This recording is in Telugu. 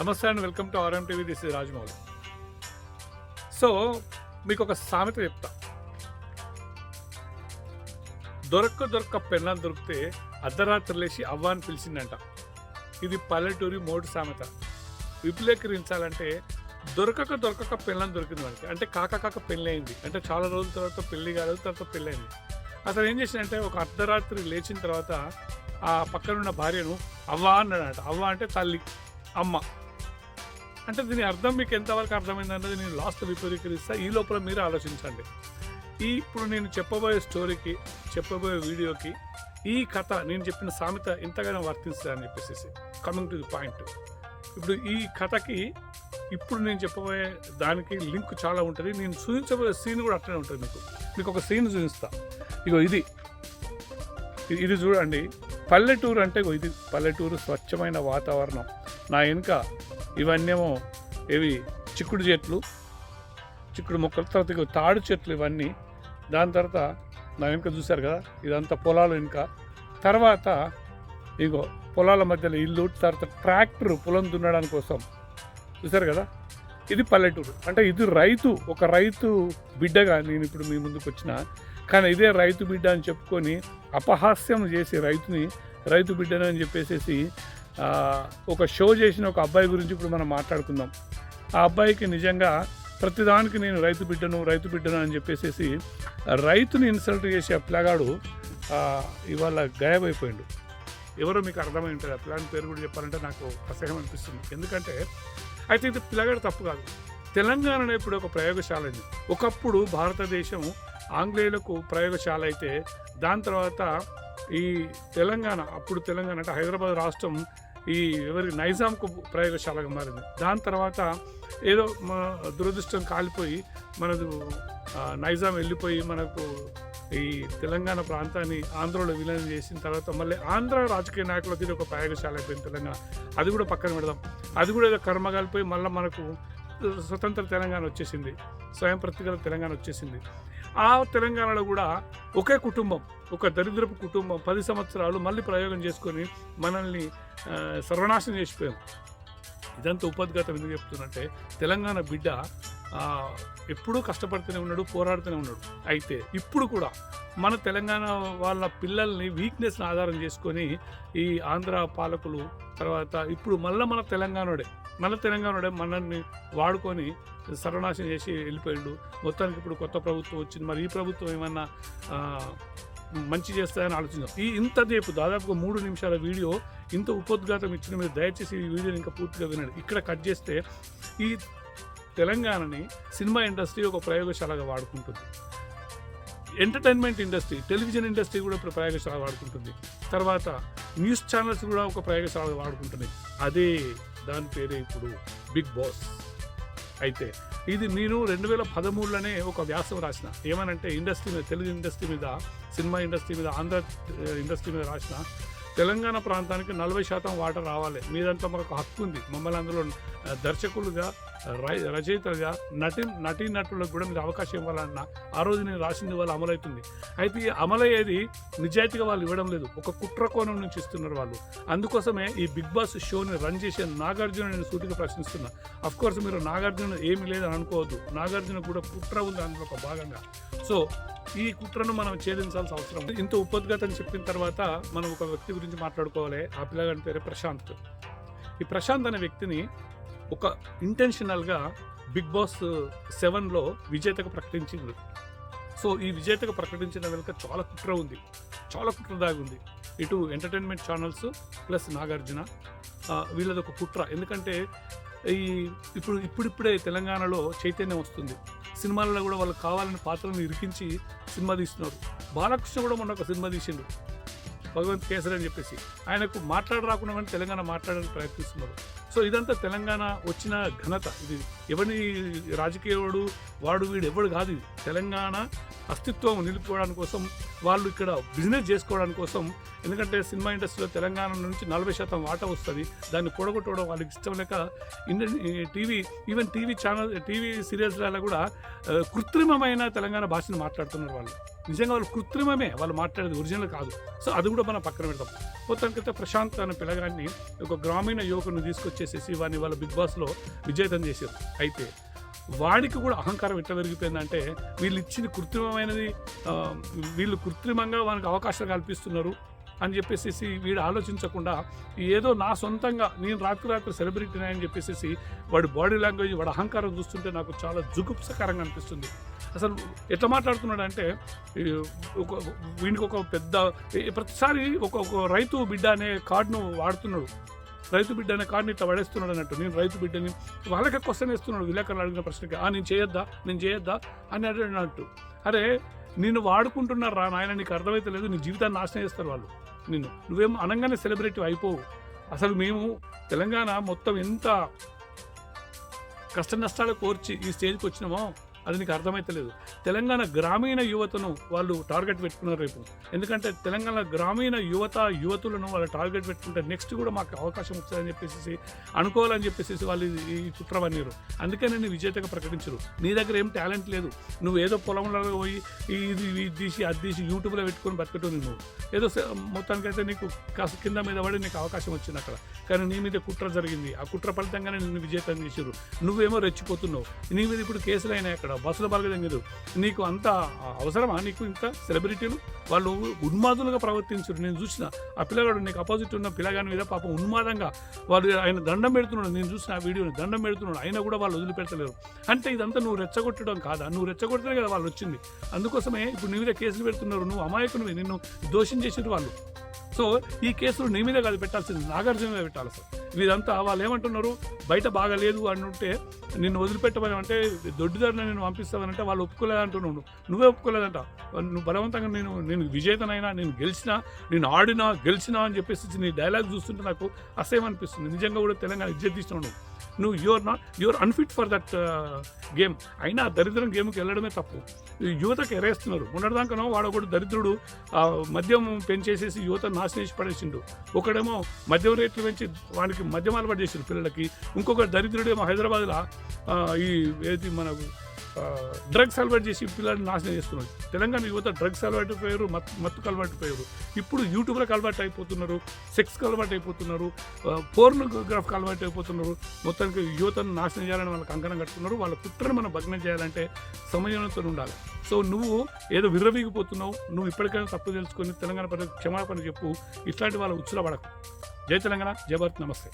నమస్తే and welcome to RM TV this is Rajamouli. So మీకు ఒక సామెత చెప్తా. దొరక్క దొరక్క పెళ్ళం దొరికితే అర్ధరాత్రి లేచి అవ్వ అని పిలిచిందంట. ఇది పల్లెటూరి మోటు సామెత. విపులీకరించాలంటే దొరకక దొరకక పెళ్ళం దొరికింది మనకి. అంటే కాక కాక పెళ్ళి అంటే చాలా రోజుల తర్వాత పెళ్ళి కాలేదు తర్వాత పెళ్ళయింది అతను ఏం చేసిందంటే ఒక అర్ధరాత్రి లేచిన తర్వాత ఆ పక్కనున్న భార్యను అవ్వ అన్నాడంట. అవ్వ అంటే తల్లి అమ్మ. అంటే దీని అర్థం మీకు ఎంతవరకు అర్థమైంది అన్నది నేను లాస్ట్ విపరీకరిస్తా. ఈ లోపల మీరు ఆలోచించండి. ఈ ఇప్పుడు నేను చెప్పబోయే స్టోరీకి చెప్పబోయే వీడియోకి ఈ కథ నేను చెప్పిన సామెత ఎంతగానో వర్తిస్తుంది అని చెప్పేసి కమింగ్ టు ది పాయింట్ ఇప్పుడు ఈ కథకి ఇప్పుడు నేను చెప్పబోయే దానికి లింక్ చాలా ఉంటుంది. నేను చూపించబోయే సీన్ కూడా అట్లనే ఉంటుంది మీకు. మీకు ఒక సీన్ చూపిస్తా. ఇగో ఇది. ఇది- చూడండి. పల్లెటూరు అంటే ఇది. పల్లెటూరు స్వచ్ఛమైన వాతావరణం. నా వెనుక ఇవన్నేమో ఇవి చిక్కుడు చెట్లు చిక్కుడు మొక్కల తర్వాత తాడు చెట్లు ఇవన్నీ. దాని తర్వాత నా వెనుక చూశారు కదా ఇదంతా పొలాలు వెనుక తర్వాత ఇగో పొలాల మధ్యలో ఇల్లు తర్వాత ట్రాక్టర్ పొలం దున్నడానికి కోసం. చూశారు కదా ఇది పల్లెటూరు. అంటే ఇది రైతు ఒక రైతు బిడ్డగా నేను ఇప్పుడు మీ ముందుకు వచ్చిన కానీ ఇదే రైతు బిడ్డ అని చెప్పుకొని అపహాస్యం చేసి రైతుని రైతు బిడ్డనని అని చెప్పేసేసి ఒక షో చేసిన ఒక అబ్బాయి గురించి ఇప్పుడు మనం మాట్లాడుకుందాం. ఆ అబ్బాయికి నిజంగా ప్రతిదానికి నేను రైతు బిడ్డను రైతు బిడ్డను అని చెప్పేసి రైతుని ఇన్సల్ట్ చేసే ఆ పిల్లగాడు ఇవాళ గాయబైపోయిండు. ఎవరో మీకు అర్థమై ఉంటుంది ఆ పిల్లాని పేరు కూడా చెప్పాలంటే నాకు అసహ్యం అనిపిస్తుంది. ఎందుకంటే అయితే ఇది పిల్లగాడు తప్పు కాదు. తెలంగాణలో ఇప్పుడు ఒక ప్రయోగశాల అయింది ఒకప్పుడు భారతదేశం ఆంగ్లేయులకు ప్రయోగశాల అయితే దాని తర్వాత ఈ తెలంగాణ అప్పుడు తెలంగాణ అంటే హైదరాబాద్ రాష్ట్రం ఈ ఎవరి నైజాంకు ప్రయోగశాలగా మారింది. దాని తర్వాత ఏదో మా దురదృష్టం కాలిపోయి మనకు నైజాం వెళ్ళిపోయి మనకు ఈ తెలంగాణ ప్రాంతాన్ని ఆంధ్రలో విలీనం చేసిన తర్వాత మళ్ళీ ఆంధ్ర రాజకీయ నాయకులకి ఇది ఒక ప్రయోగశాల అయిపోయింది తెలంగాణ. అది కూడా పక్కన పెడదాం. అది కూడా ఏదో కర్మ కలిపోయి మళ్ళీ మనకు స్వతంత్ర తెలంగాణ వచ్చేసింది. స్వయం ప్రతిగల తెలంగాణ వచ్చేసింది. ఆ తెలంగాణలో కూడా ఒకే కుటుంబం ఒక దరిద్రపు కుటుంబం పది సంవత్సరాలు మళ్ళీ ప్రయోగం చేసుకొని మనల్ని సర్వనాశనం చేసిపోయాం. ఇదంతా ఉపద్ఘాతం ఎందుకు చెప్తున్నట్టే తెలంగాణ బిడ్డ ఎప్పుడూ కష్టపడుతూనే ఉన్నాడు పోరాడుతూనే ఉన్నాడు. అయితే ఇప్పుడు కూడా మన తెలంగాణ వాళ్ళ పిల్లల్ని వీక్నెస్ని ఆధారం చేసుకొని ఈ ఆంధ్ర పాలకులు తర్వాత ఇప్పుడు మళ్ళీ మన తెలంగాణోడే. మళ్ళీ తెలంగాణ మనల్ని వాడుకొని సర్వనాశనం చేసి వెళ్ళిపోయాడు. మొత్తానికి ఇప్పుడు కొత్త ప్రభుత్వం వచ్చింది. మరి ఈ ప్రభుత్వం ఏమన్నా మంచి చేస్తాయని ఆలోచించాం ఈ ఇంతసేపు దాదాపుగా మూడు నిమిషాల వీడియో ఇంత ఉపోద్ఘాతం ఇచ్చిన మీరు దయచేసి ఈ వీడియోని ఇంకా పూర్తిగా వినండి. ఇక్కడ కట్ చేస్తే ఈ తెలంగాణని సినిమా ఇండస్ట్రీ ఒక ప్రయోగశాలగా వాడుకుంటుంది. ఎంటర్టైన్మెంట్ ఇండస్ట్రీ టెలివిజన్ ఇండస్ట్రీ కూడా ఇప్పుడు ప్రయోగశాల వాడుకుంటుంది. తర్వాత న్యూస్ ఛానల్స్ కూడా ఒక ప్రయోగశాల వాడుకుంటున్నాయి. అదే దాని పేరే ఇప్పుడు బిగ్ బాస్. అయితే ఇది నేను రెండు వేల పదమూడులోనే ఒక వ్యాసం రాసిన. ఏమనంటే ఇండస్ట్రీ మీద తెలుగు ఇండస్ట్రీ మీద సినిమా ఇండస్ట్రీ మీద ఆంధ్ర ఇండస్ట్రీ మీద రాసిన తెలంగాణ ప్రాంతానికి నలభై శాతం వాటర్ రావాలి. మీదంతా మనకు హక్కు ఉంది. మమ్మల్ని అందులో దర్శకులుగా రై- రచయితలుగా నటి నటీ నటులకు కూడా మీరు అవకాశం ఇవ్వాలన్న ఆ రోజు నేను రాసింది వాళ్ళు అమలవుతుంది. అయితే ఈ అమలయ్యేది నిజాయితీగా వాళ్ళు ఇవ్వడం లేదు. ఒక కుట్ర కోణం నుంచి ఇస్తున్నారు వాళ్ళు. అందుకోసమే ఈ బిగ్ బాస్ షోని రన్ చేసే నాగార్జున నేను సూటిగా ప్రశ్నిస్తున్నా. అఫ్ కోర్స్ మీరు నాగార్జున ఏమీ లేదని అనుకోవద్దు. నాగార్జున కూడా కుట్ర ఉంది అందులో ఒక భాగంగా. సో ఈ కుట్రను మనం ఛేదించాల్సిన అవసరం ఉంది. ఇంత ఉపద్గతం చెప్పిన తర్వాత మనం ఒక వ్యక్తి గురించి మాట్లాడుకోవాలి. ఆ పిల్లగాడి పేరే ప్రశాంత్. ఈ ప్రశాంత్ అనే వ్యక్తిని ఒక ఇంటెన్షనల్గా బిగ్ బాస్ సెవెన్లో విజేతగా ప్రకటించింది. సో ఈ విజేతగా ప్రకటించిన వెనుక చాలా కుట్ర ఉంది. చాలా కుట్ర దాగి ఉంది. ఇటు ఎంటర్టైన్మెంట్ ఛానల్స్ ప్లస్ నాగార్జున వీళ్ళది ఒక కుట్ర. ఎందుకంటే ఈ ఇప్పుడు ఇప్పుడిప్పుడే తెలంగాణలో చైతన్యం వస్తుంది. సినిమాలలో కూడా వాళ్ళు కావాలని పాత్రలను ఇరికించి సినిమా తీస్తున్నారు. బాలకృష్ణ కూడా మొన్న ఒక సినిమా తీసిండు. భగవంత్ కేసరి అని చెప్పేసి. ఆయనకు మాట్లాడరాకుండా కానీ తెలంగాణ మాట్లాడడానికి ప్రయత్నిస్తున్నారు. సో ఇదంతా తెలంగాణ వచ్చిన ఘనత. ఇది ఎవరిని రాజకీయవాడు వాడు వీడు ఎవడు కాదు ఇది. తెలంగాణ అస్తిత్వం నిలుపుకోవడానికి కోసం వాళ్ళు ఇక్కడ బిజినెస్ చేసుకోవడానికి కోసం ఎందుకంటే సినిమా ఇండస్ట్రీలో తెలంగాణ నుంచి నలభై శాతం వాటా వస్తుంది. దాన్ని కూడగొట్టడం వాళ్ళకి ఇష్టం లేక Indian TV even TV channel TV సీరియల్స్లలో కూడా కృత్రిమమైన తెలంగాణ భాషను మాట్లాడుతున్నారు వాళ్ళు. నిజంగా వాళ్ళు కృత్రిమమే వాళ్ళు మాట్లాడేది ఒరిజినల్ కాదు. సో అది కూడా మనం పక్కన పెడతాం. మొత్తానికైతే ప్రశాంత్ అనే పిల్లగాన్ని ఒక గ్రామీణ యువకుని తీసుకొచ్చేసేసి వాడిని వాళ్ళ బిగ్ బాస్లో విజేతం చేశారు. అయితే వాడికి కూడా అహంకారం ఎట్లా పెరిగిపోయిందంటే వీళ్ళు ఇచ్చింది కృత్రిమమైనది వీళ్ళు కృత్రిమంగా వానికి అవకాశాలు కల్పిస్తున్నారు అని చెప్పేసి వీడు ఆలోచించకుండా ఏదో నా సొంతంగా నేను రాత్రి రాత్రి సెలబ్రిటీని అని చెప్పేసి వాడి బాడీ లాంగ్వేజ్ వాడి అహంకారం చూస్తుంటే నాకు చాలా జుగుప్సకరంగా అనిపిస్తుంది. అసలు ఎట్లా మాట్లాడుతున్నాడు అంటే ఒక వీడికి ఒక పెద్ద ప్రతిసారి ఒక రైతు బిడ్డ అనే కార్డును వాడుతున్నాడు. రైతు బిడ్డ అనే కార్డుని ఇట్లా పడేస్తున్నాడు అన్నట్టు. నేను రైతు బిడ్డని వాళ్ళకే క్వశ్చన్ వేస్తున్నాడు విలేకరులు అడిగిన ప్రశ్నకి. ఆ నేను చేయొద్దా? నేను చేయొద్దా? అని అన్నట్టు. అరే నిన్ను వాడుకుంటున్నారు రా నాయన నీకు అర్థమైతే లేదు నీ జీవితాన్ని నాశనం చేస్తారు వాళ్ళు. నిన్ను నువ్వేం అనగానే సెలబ్రిటీ అయిపోవు. అసలు మేము తెలంగాణ మొత్తం ఎంత కష్ట నష్టాలు కోర్చి ఈ స్టేజ్కి వచ్చినామో అది నీకు అర్థమైతలేదు తెలంగాణ గ్రామీణ యువతను వాళ్ళు టార్గెట్ పెట్టుకున్నారు రేపు. ఎందుకంటే తెలంగాణ గ్రామీణ యువత యువతులను వాళ్ళు టార్గెట్ పెట్టుకుంటే నెక్స్ట్ కూడా మాకు అవకాశం వస్తుందని చెప్పేసి అనుకోవాలని చెప్పేసి వాళ్ళు ఈ- చిత్రం అన్నారు అందుకే నేను విజేతగా ప్రకటించరు. నీ దగ్గర ఏం టాలెంట్ లేదు. నువ్వు ఏదో పొలంలో పోయి ఇది ఇది తీసి అది తీసి యూట్యూబ్లో పెట్టుకొని బతకటం నువ్వు. ఏదో మొత్తానికైతే నీకు కాస్త కింద మీద పడి నీకు అవకాశం వచ్చింది అక్కడ. కానీ నీ మీద కుట్ర జరిగింది. ఆ కుట్ర ఫలితంగానే నిన్ను విజేతం చేసారు నువ్వేమో రెచ్చిపోతున్నావు. నీ మీద ఇప్పుడు కేసులు అయినాయి అక్కడ. బస్సుల బలగదంగదు నీకు అంత అవసరమా? నీకు ఇంత సెలబ్రిటీలు? వాళ్ళు ఉన్మాదులుగా ప్రవర్తించారు. నేను చూసిన ఆ పిల్లగాడు నీకు అపోజిట్ ఉన్న పిల్లగాని మీద పాపం ఉన్మాదంగా వాళ్ళు ఆయన దండం పెడుతున్నాడు. నేను చూసిన ఆ వీడియోని దండం పెడుతున్నాడు. అయినా కూడా వాళ్ళు వదిలిపెట్టలేరు. అంటే ఇదంతా నువ్వు రెచ్చగొట్టడం కాదా? నువ్వు రెచ్చగొడితేనే కదా వాళ్ళు వచ్చింది. అందుకోసమే ఇప్పుడు నీ మీద కేసులు పెడుతున్నారు. నువ్వు అమాయకునివి. నిన్ను దోషం చేసారు వాళ్ళు. సో ఈ కేసులు నీ మీద కాదు పెట్టాల్సింది నాగార్జున మీద పెట్టాలి సార్. వీరంతా వాళ్ళు ఏమంటున్నారు? బయట బాగాలేదు అని ఉంటే నిన్ను వదిలిపెట్టమని అంటే దొడ్డిదారిని నేను పంపిస్తామనంటే వాళ్ళు ఒప్పుకోలేదంటున్నాడు నువ్వే ఒప్పుకోలేదంట. నువ్వు బలవంతంగా నేను నేను విజేతనైనా నేను గెలిచినా నేను ఆడినా గెలిచినా అని చెప్పేసి నీ డైలాగ్ చూస్తుంటే నాకు అసహ్యం అనిపిస్తుంది. నిజంగా కూడా తెలంగాణ ఇజ్జత్ తీస్తున్నావు నువ్వు you're not you're unfit for that game అయినా ఆ దరిద్రం గేమ్కి వెళ్ళడమే తప్పు. యువతకు ఎరేస్తున్నారు. మొన్నటిదాకానో వాడు ఒకడు దరిద్రుడు మద్యం పెంచేసేసి యువత నాశనం చేసి పడేసిండు. ఒకడేమో మద్యం రేట్లు పెంచి వానికి మద్యం అలవాటు చేసిండు పిల్లలకి. ఇంకొక దరిద్రుడేమో హైదరాబాద్లో ఈ ఏది మనకు డ్రగ్స్ అలవాటు చేసి పిల్లల్ని నాశనం చేస్తున్నారు. తెలంగాణ యువత డ్రగ్స్ అలవాటు పోయారు మత్ మత్తుకు అలవాటు పోయారు ఇప్పుడు యూట్యూబ్లకు అలవాటు అయిపోతున్నారు సెక్స్కి అలవాటు అయిపోతున్నారు పోర్నోగ్రాఫ్కి అలవాటు అయిపోతున్నారు. మొత్తానికి యువతను నాశనం చేయాలని వాళ్ళకి కంకణం కట్టుకున్నారు. వాళ్ళ కుట్రను మనం భగ్నం చేయాలంటే సమయంతో ఉండాలి. సో నువ్వు ఏదో విర్రవీగిపోతున్నావు నువ్వు ఇప్పటికైనా తప్పు తెలుసుకొని తెలంగాణ ప్రజలకు క్షమాపణ చెప్పు. ఇట్లాంటి వాళ్ళ ఉచ్చుల పడకు. జై తెలంగాణ జై భారత్ నమస్తే.